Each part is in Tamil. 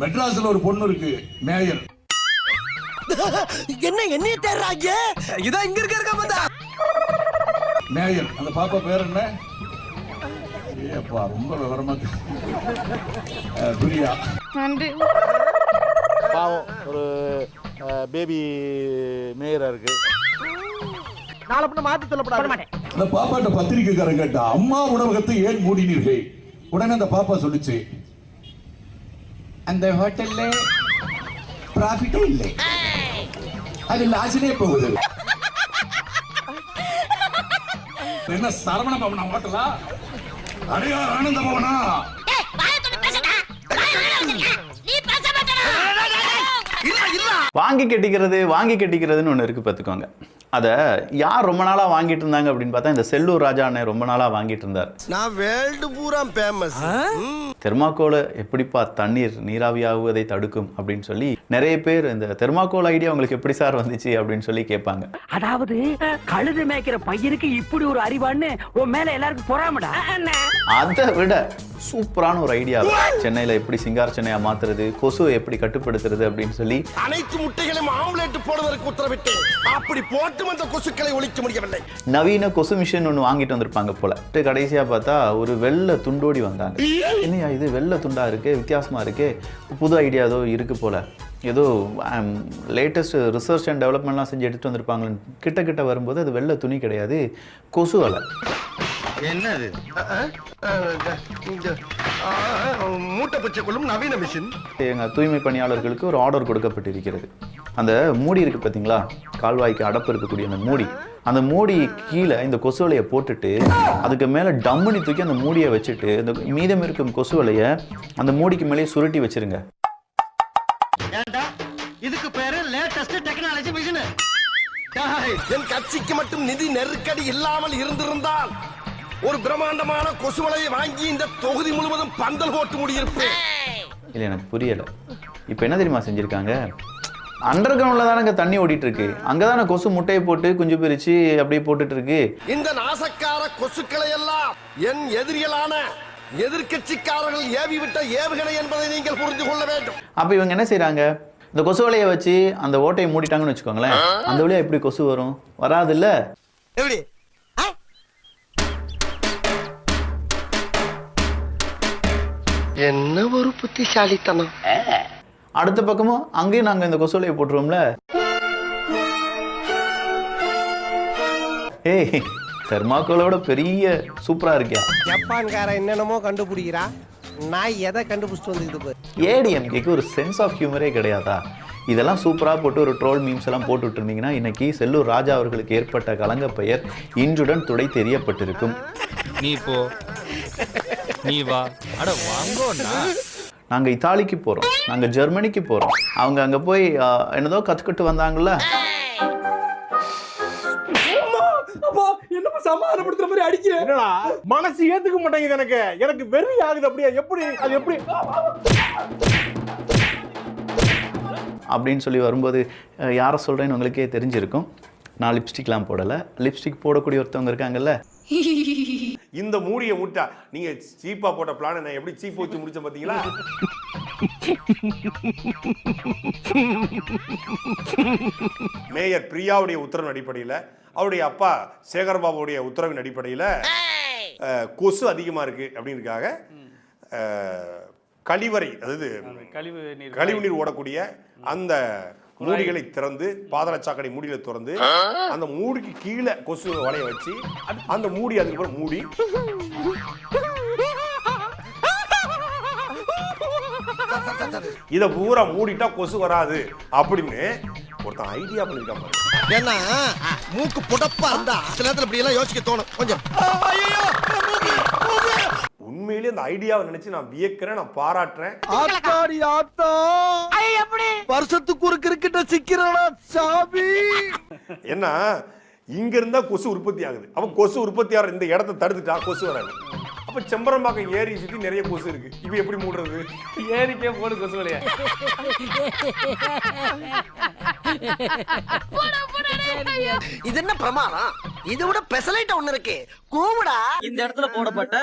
மெட்ராஸ்ல ஒரு பொண்ணு இருக்கு மேயர். என்ன என்னைய தேடுறாங்க? இதான் இங்க இருக்க இருக்க பார்த்தா. மேயர் அந்த பாப்பா பேர் என்ன? ஏப்பா ரொம்ப விவரமா பிரியா. நன்றி. பாவம் ஒரு பேபி மேயராக இருக்கு. நாளை பண்ண மாற்றி சொல்லப்படாது அந்த பாப்பாட்ட பத்திரிக்கைக்காரன் கேட்டா அம்மா உணவகத்தை ஏன் மூடினீர்கள்? உடனே அந்த பாப்பா சொல்லுச்சு அந்த ஹோட்டல்ல ப்ராஃபிட்டே இல்லை. அது லாஸிலே போகுது. என்ன சரவண பவனா ஹோட்டலா? அடையார் ஆனந்த பவனா? வாங்கி கட்டிக்கிறது வாங்கி கட்டிக்கிறதுன்னு ஒன்று இருக்குது பார்த்துக்கோங்க. அதை யார் ரொம்ப நாளாக வாங்கிட்டு இருந்தாங்க அப்படின்னு பார்த்தா இந்த செல்லூர் ராஜா அண்ணன் ரொம்ப நாளாக வாங்கிட்டு இருந்தார். நான் வேர்ல்டு பூரா ஃபேமஸ் தெர்மாக்கோலை எப்படிப்பா தண்ணீர் நீராவியாகுவதை தடுக்கும் அப்படின்னு சொல்லி நிறைய பேர் இந்த தெர்மாக்கோல் ஐடியா உங்களுக்கு எப்படி சார் வந்துச்சு அப்படின்னு சொல்லி கேட்பாங்க. அதாவது கழுது மேய்க்கிற பையனுக்கு இப்படி ஒரு அறிவான்னு உன் மேல எல்லாருக்கும் பொறாமடா? அதை விட சூப்பரான ஒரு ஐடியா சென்னையில் எப்படி சிங்கார சென்னையா மாத்துறது கொசுவை எப்படி கட்டுப்படுத்துறது அப்படின்னு சொல்லி அனைத்து முட்டைகளையும் ஆம்லெட் போடுவதற்கு உத்தரவிட்டேன். அப்படி மட்டும் அந்த கொசுக்களை ஒழிக்க முடியவில்லை. நவீன கொசு மிஷின் ஒன்று வாங்கிட்டு வந்திருப்பாங்க போல. கடைசியாக பார்த்தா ஒரு வெள்ளை துண்டோடி வந்தாங்க. என்னையா இது? வெள்ளை துண்டா இருக்கு? வித்தியாசமா இருக்கு? புது ஐடியா ஏதோ இருக்கு போல. ஏதோ லேட்டஸ்ட் ரிசர்ச் அண்ட் டெவலப்மெண்ட்லாம் செஞ்சு எடுத்துட்டு வந்திருப்பாங்கன்னு கிட்ட கிட்ட வரும்போது அது வெள்ளை துணி கிடையாது கொசு வலை. என்னது? மூட்டை பச்சை கொள்ளும் நவீன மிஷின். எங்கள் தூய்மை பணியாளர்களுக்கு ஒரு ஆர்டர் கொடுக்கப்பட்டிருக்கிறது. அந்த மூடி இருக்கு பார்த்தீங்களா கால்வாய்க்கு அடப்பு இருக்கக்கூடிய அந்த மூடி. அந்த மூடி கீழே இந்த கொசு வலையை போட்டுட்டு அதுக்கு மேலே டம்முனி தூக்கி அந்த மூடியை வச்சுட்டு இந்த மீதம் இருக்கும் கொசு வலையை அந்த மூடிக்கு மேலேயே சுருட்டி வச்சிருங்க. இதுக்கு பேரு லேட்டஸ்ட் டெக்னாலஜி மிஷின் என் கட்சிக்கு மட்டும் நிதி நெருக்கடி இல்லாமல் இருந்திருந்தால் ஒரு பிரம்மாண்டமான கொசுவலையை வாங்கி இந்த தொகுதி முழுவதும் பந்தல் போட்டு முடியிருப்பேன். இல்லை எனக்கு புரியலை. இப்போ என்ன தெரியுமா செஞ்சுருக்காங்க? அண்டர் கிரவுண்டில் தானங்க தண்ணி ஓடிட்டு இருக்கு அங்கே தானே கொசு முட்டையை போட்டு குஞ்சு பிரித்து அப்படியே போட்டுட்டு இருக்கு இந்த நாசக்கார கொசுக்களை எல்லாம் என் எதிரிகளான எதிர்க்கட்சிக்காரர்கள் ஏவி விட்ட ஏவுகணை என்பதை நீங்கள் புரிந்து கொள்ள வேண்டும். அப்போ இவங்க என்ன செய்றாங்க? இந்த கொசு வலையை வச்சு அந்த ஓட்டையை மூடிட்டாங்கன்னு வச்சுக்கோங்களேன். அந்த வழியா எப்படி கொசு வரும்? வராதுல்ல? எப்படி? என்ன ஒரு புத்திசாலித்தனம். அடுத்த பக்கமும் அங்கேயும் நாங்க இந்த கொசுவலையை போட்டுருவோம்ல. ஏய் தெர்மாக்கோலோட பெரிய சூப்பரா இருக்கியா? ஜப்பான்காரன் என்னென்னமோ கண்டுபிடிக்கிறா. நான் எதை கண்டுபிடிச்சிட்டு வந்து பாரு. ஏடிஎம்கேக்கு ஒரு சென்ஸ் ஆஃப் ஹியூமரே கிடையாதா? இதெல்லாம் சூப்பரா போட்டு ஒரு ட்ரோல் மீம்ஸ் எல்லாம் போட்டுட்டு இருந்தீங்கன்னா இன்னைக்கு செல்லூர் ராஜா அவர்களுக்கு ஏற்பட்ட கலங்க பெயர் இன்றுடன் துடை தெரியப்பட்டிருக்கும் நீ போ. நீ வா. அட வாங்கோண்ணா. நாங்க இத்தாலிக்கு போறோம். நாங்க ஜெர்மனிக்கு போறோம். அவங்க அங்க போய் என்னதோ கத்துக்கிட்டு வந்தாங்கல்ல? சமாதானப்படுத்துற மாதிரி அடிக்கிறேன் என்னடா? மனசு ஏத்துக்க மாட்டேங்குது எனக்கு. எனக்கு வெறி ஆகுது அப்படியே. எப்படி அது எப்படி? அப்படின்னு சொல்லி வரும்போது யாரை சொல்கிறேன்னு உங்களுக்கே தெரிஞ்சிருக்கும். நான் லிப்ஸ்டிக்லாம் போடலை. லிப்ஸ்டிக் போடக்கூடிய ஒருத்தவங்க இருக்காங்கல்ல? இந்த மூடியை முட்டா நீங்க சீப்பா போட்ட பிளான நான் எப்படி சீப் வச்சு முடிச்சேன் பாத்தீங்களா? மேயர் பிரியாவுடைய உத்தரவின் அடிப்படையில் அவருடைய அப்பா சேகர்பாபுடைய உத்தரவின் அடிப்படையில் கொசு அதிகமா இருக்கு அப்படின்றதுக்காக அஹ், கழிவறை அதாவது கழிவு நீர் கழிவு நீர் ஓடக்கூடிய அந்த மூடிகளை திறந்து பாதாள சாக்கடை மூடிகளை திறந்து அந்த மூடிக்கு கீழே கொசு வலைய வச்சு அந்த மூடி அதுக்கப்புறம் மூடி. இத பூரா மூடிட்டா கொசு வராது அப்படின்னு ஒருத்தன் ஐடியா பண்ணிருக்கான். ஏன்னா மூக்கு புடப்பா இருந்தா சில நேரத்துல இப்படி எல்லாம் யோசிக்க தோணும். கொஞ்சம். உண்மையிலேயே அந்த ஐடியாவை நினைச்சு நான் வியக்கிறேன் நான் பாராட்டுறேன். ஆத்தாடி ஆத்தா. வருஷத்துக்கு ஒரு கிரிக்கெட்ட சிக்கிறடா சாமி? ஏன்னா இங்க இருந்தா கொசு உற்பத்தி ஆகுது. அப்ப கொசு உற்பத்தி ஆகிற இந்த இடத்த தடுத்துட்டா கொசு வராது. அப்ப செம்பரம்பாக்கம் ஏரி சுத்தி நிறைய கொசு இருக்கு. இப்ப எப்படி மூடுறது? ஏறிக்கே போடு கொசுவலைய இது என்ன பிரமாதம்? இதை விட பெசலைட்ட ஒண்ணு இருக்கு. கூவுடா. இந்த இடத்துல போடப்பட்ட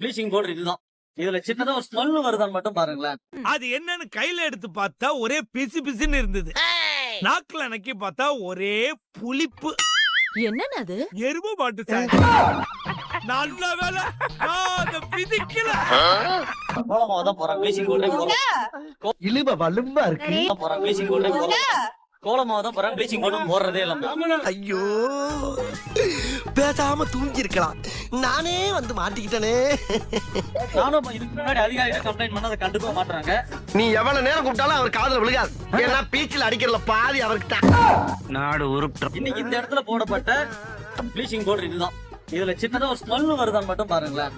ப்ளீச்சிங் பவுடர் இதுதான். இதுல சின்னதா ஒரு ஸ்மெல் வருதான்னு மட்டும் பாருங்களேன். அது என்னன்னு கையில எடுத்து பார்த்தா ஒரே பிசு பிசுன்னு இருந்தது. நாக்குல நக்கி பார்த்தா ஒரே புளிப்பு. என்னன்னு அது? எருமை மாட்டு சார் நல்ல வேலை அதை விதிக்கல. கோலமாவ தான் போறேன். ப்ளீச்சிங் பவுடரே போறேன். இழுப வலும்பா இருக்கு. போறேன். ப்ளீச்சிங் பவுடரே போறேன். கோலமாவ தான் ப்ளீச்சிங் பவுடர் போடுறதே இல்ல ஐயோ. பேசாம தூங்கி இருக்கலாம் நானே வந்து மாட்டிக்கிட்டனே. நானும் இதுக்கு முன்னாடி அதிகாரிகிட்ட கம்ப்ளைண்ட் பண்ண அதை கண்டுக்க மாட்டாங்க நீ எவ்வளவு நேரம் கூப்பிட்டாலும் அவர் காதுல விழுகாது. ஏன்னா பீச்சில் அடிக்கிறதுல பாதி அவருக்கு தான் நாடு உருப்பிட்டோம். இன்னைக்கு இந்த இடத்துல போடப்பட்ட ப்ளீச்சிங் பவுடர் இதுதான். இதுல சின்னதா ஒரு ஸ்மெல் வருதான்னு மட்டும் பாருங்களேன்.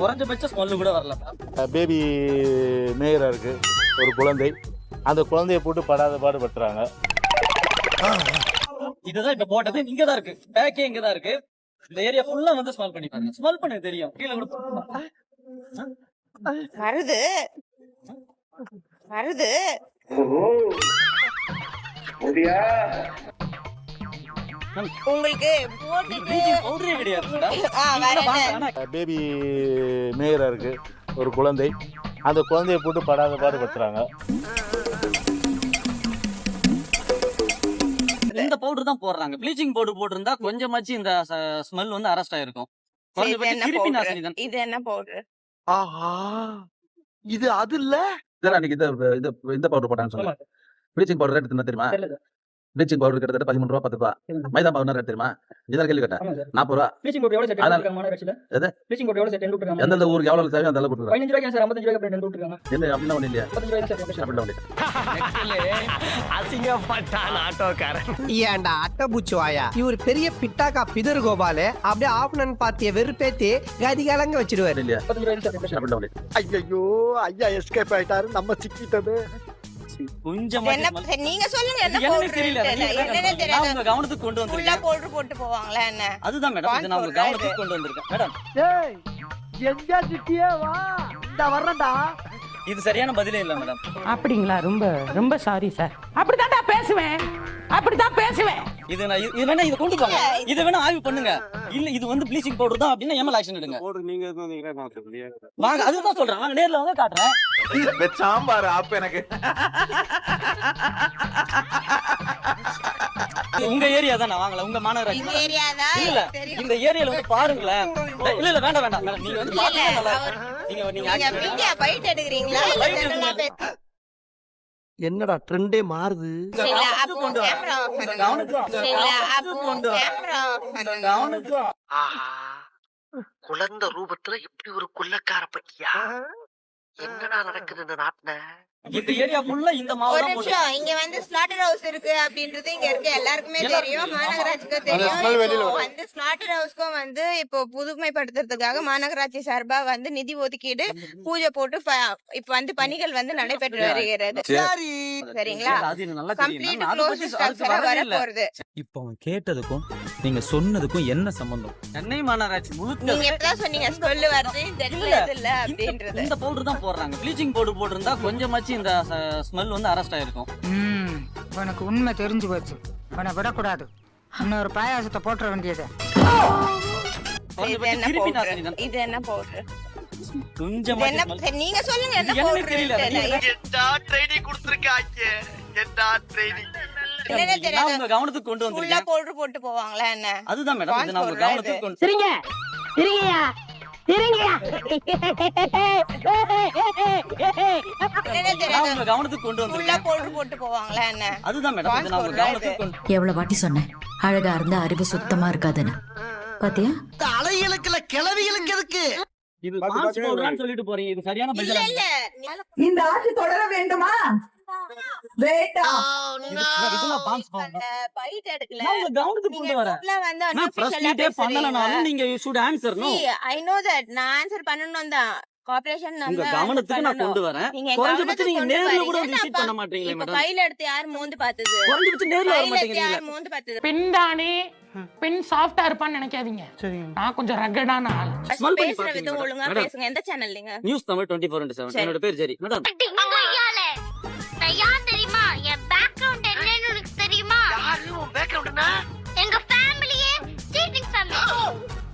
குறைஞ்சபட்ச ஸ்மெல் கூட வரல பேபி மேயரா இருக்கு. ஒரு குழந்தை. அந்த குழந்தைய போட்டு படாத பாடு படுத்துறாங்க இதுதான் இப்ப போட்டது. இங்க தான் இருக்கு. பேக்கே இங்க தான் இருக்கு. இந்த ஏரியா ஃபுல்லா வந்து ஸ்மெல் பண்ணி பாருங்க. ஸ்மெல் பண்ண தெரியும். கீழே கூட வருது. வருது. உங்களுக்கு? பேபி மேயரா இருக்கு. ஒரு குழந்தை. அந்த குழந்தைய போட்டு படாத பாடு பவுடர் தான் போடுறாங்க. ப்ளீச்சிங் பவுடர் போட்டிருந்தா கொஞ்சமாச்சு இந்த ஸ்மெல் வந்து அரெஸ்ட் ஆயிருக்கும். இது என்ன கிருமி powder? நாசினி தான். இது என்ன பவுடர் ஆஹா! இது அது இல்ல? அன்னைக்கு இந்த இந்த இந்த பவுடர் போட்டான்னு சொன்னேன் ப்ளீச்சிங் பவுடர் ரேட் என்ன தெரியுமா? ப்ளீச்சிங் பவுடர் கிட்டத்தட்ட பதிமூணு ரூபா பத்து ரூபா. மைதா ரேட் தெரியுமா? இதான் கேள்வி கேட்டேன். நாற்பது ரூபா. ப்ளீச்சிங் பவுடர் எவ்வளவு எது? ப்ளீச்சிங் பவுடர் எவ்வளவு செட் எந்தெந்த ஊருக்கு எவ்வளவு தேவையோ அந்த அளவு கொடுத்துருவாங்க பதினஞ்சு ரூபாய்க்கு சார் ஐம்பத்தஞ்சு ரூபாய்க்கு என்ன அப்படின்னா ஒண்ணு இல்லையா? இல்லையா. அசிங்கப்பட்டான் ஆட்டோக்காரன். ஏன்டா அட்டபூச்சி வாயா? இவர் பெரிய பிட்டாக்கா பிதர் கோபாலு. அப்படியே ஆஃப்னன் பார்ட்டிய வெறுப்பேத்தி கதி கலங்க வச்சிருவாரு இல்லையா. ஐயோ ஐயா எஸ்கேப் ஆயிட்டாரு. நம்ம சிக்கிட்டது. கொஞ்சம் நீங்க சொல்லுங்க என்ன தெரியல என்னன்னு கவனத்துக்கு கொண்டு வந்திருக்கேன் பவுடர் போட்டு போவாங்களா என்ன? அதுதான் மேடம் இது நான் கவனத்துக்கு கொண்டு வந்திருக்கேன் மேடம் எங்க திட்டியே வா. இந்த இது சரியான பதிலே இல்ல மேடம் அப்படிங்களா? ரொம்ப ரொம்ப சாரி சார் அப்படித்தான்டா பேசுவேன். அப்படித்தான் பேசுவேன். இது நான் இது வேணா இதை கொண்டு போங்க இதை வேணா ஆய்வு பண்ணுங்க. இல்ல இது வந்து ப்ளீச்சிங் பவுடர் தான் அப்படின்னா எம்எல் ஆக்ஷன் எடுங்க? வாங்க அதுதான் சொல்றேன். வாங்க நேர்ல வந்து காட்டுறேன். சாம்பார் ஆப் எனக்கு. உங்க ஏரியா தான் வாங்கல உங்க மாநகராட்சி இந்த ஏரியா தான் இல்ல இந்த ஏரியால வந்து பாருங்களேன். இல்ல இல்ல வேண்டாம் வேண்டாம். நீங்க வந்து இருக்கும். நீங்க நீங்க பைட் எடுக்கிறீங்களா? என்னடா ட்ரெண்டே மாறுது. குழந்த ரூபத்துல இப்படி ஒரு குள்ளக்கார பையா என்னடா நடக்குது இந்த நாட்டுல? இந்த ஏரியா ஃபுல்லா இந்த மாவு ஒரு தான் நிமிஷம் இங்க வந்து ஸ்லாட்டர் ஹவுஸ் இருக்கு அப்படின்றது இங்க இருக்கு எல்லாருக்குமே தெரியும் smell தெரியும். வந்து ஸ்லாட்டர் ஹவுஸ்க்கும் வந்து இப்போ புதுமைப்படுத்துறதுக்காக மாநகராட்சி சார்பா வந்து நிதி ஒதுக்கீடு பூஜை போட்டு இப்ப வந்து பணிகள் வந்து நடைபெற்று வருகிறது. சரிங்களா? அது எனக்கு நல்லா தெரியும். கம்ப்ளீட் க்ளோஸ் ஸ்ட்ரக்சரா வர போறது. இப்போ அவன் கேட்டதுக்கும் நீங்க சொன்னதுக்கும் என்ன சம்பந்தம்? சென்னை மாநகராட்சி முழுக்க நீங்க எப்பதான் சொன்னீங்க ஸ்மெல் வருது தெரியல இல்ல. அப்படின்றது. இந்த பவுடர் தான் போடுறாங்க. ப்ளீச்சிங் பவுடர் போட்டிருந்தா கொஞ்சமாச்சு இந்த ஸ்மெல் வந்து அரெஸ்ட் ஆயிருக்கும். உனக்கு உண்மை தெரிஞ்சு போச்சு. உன விடக்கூடாது. இன்னொரு பாயாசத்தை போட்டுற வேண்டியது. இது என்ன பவுடர் நீங்க சொல்லுங்க என்ன பவுடர் தெரியல. என்ன ட்ரைனிங் கொடுத்துருக்காங்க? என்ன ட்ரைனிங் உங்க கவனத்துக்கு கொண்டு போட்டு போவாங்களா என்ன? அதுதான் மேடம் இது நான் உங்க கவனத்துக்கு கொண்டு சரிங்க. சரிங்கயா எவ்வளவு வாட்டி சொன்னேன். அழகா இருந்தா அறிவு சுத்தமா இருக்காதுன்னு. பாத்தியா? அலைகளுக்குல கிளவிகளுக்கு எதுக்கு? இது பாத்து பவுடர்னு சொல்லிட்டு போறீங்க. இது சரியான இல்ல பதில் இல்ல. இந்த ஆட்சி தொடர வேண்டுமா? நீங்க உங்க கவனத்துக்கு நான் கொண்டு வரேன். நீங்க குறைஞ்சபட்சம் நீங்க கவனத்துக்கு நேர்ல கொண்டு கூட. விசிட் பண்ண மாட்டீங்களே இப்ப மேடம் கையில எடுத்து யார் மோந்து பார்த்தது? குறைஞ்சபட்சம் நேர்ல வர கையில எடுத்து மாட்டேங்கிறீங்க யார் மோந்து பார்த்தது? பின்தானே பின் சாஃப்டா இருப்பான்னு நினைக்காதீங்க. நான் கொஞ்சம் ரகடான ஆள். ஸ்மெல் பண்ணி பேசுற பாத்தீங்க விதம் ஒழுங்கா பேசுங்க. எந்த சேனல் நீங்க? News Tamil twenty four seven சரி. என்னோட பேர் ஜெரி. மேடம்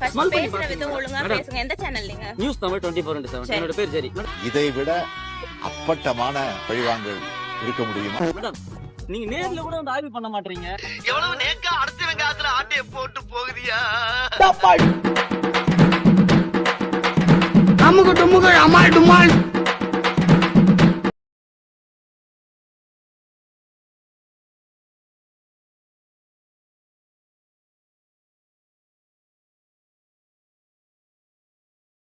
ஃபர்ஸ்ட் பேசுற பாத்தீங்களா? விதம் ஒழுங்கா மேடம். பேசுங்க. எந்த சேனல் நீங்க? News Tamil twenty four seven சரி. என்னோட பேர் ஜெரி. இதை விட அப்பட்டமான பழிவாங்கல் இருக்க முடியுமா? மேடம் நீங்க நேர்ல கூட வந்து ஆய்வு பண்ண மாட்டீங்க. எவ்வளவு நேக்கா அடுத்த வெங்காயத்துல ஆட்டைய போட்டு போகுதியா? அமுகு டுமுகு அமால் டுமால்.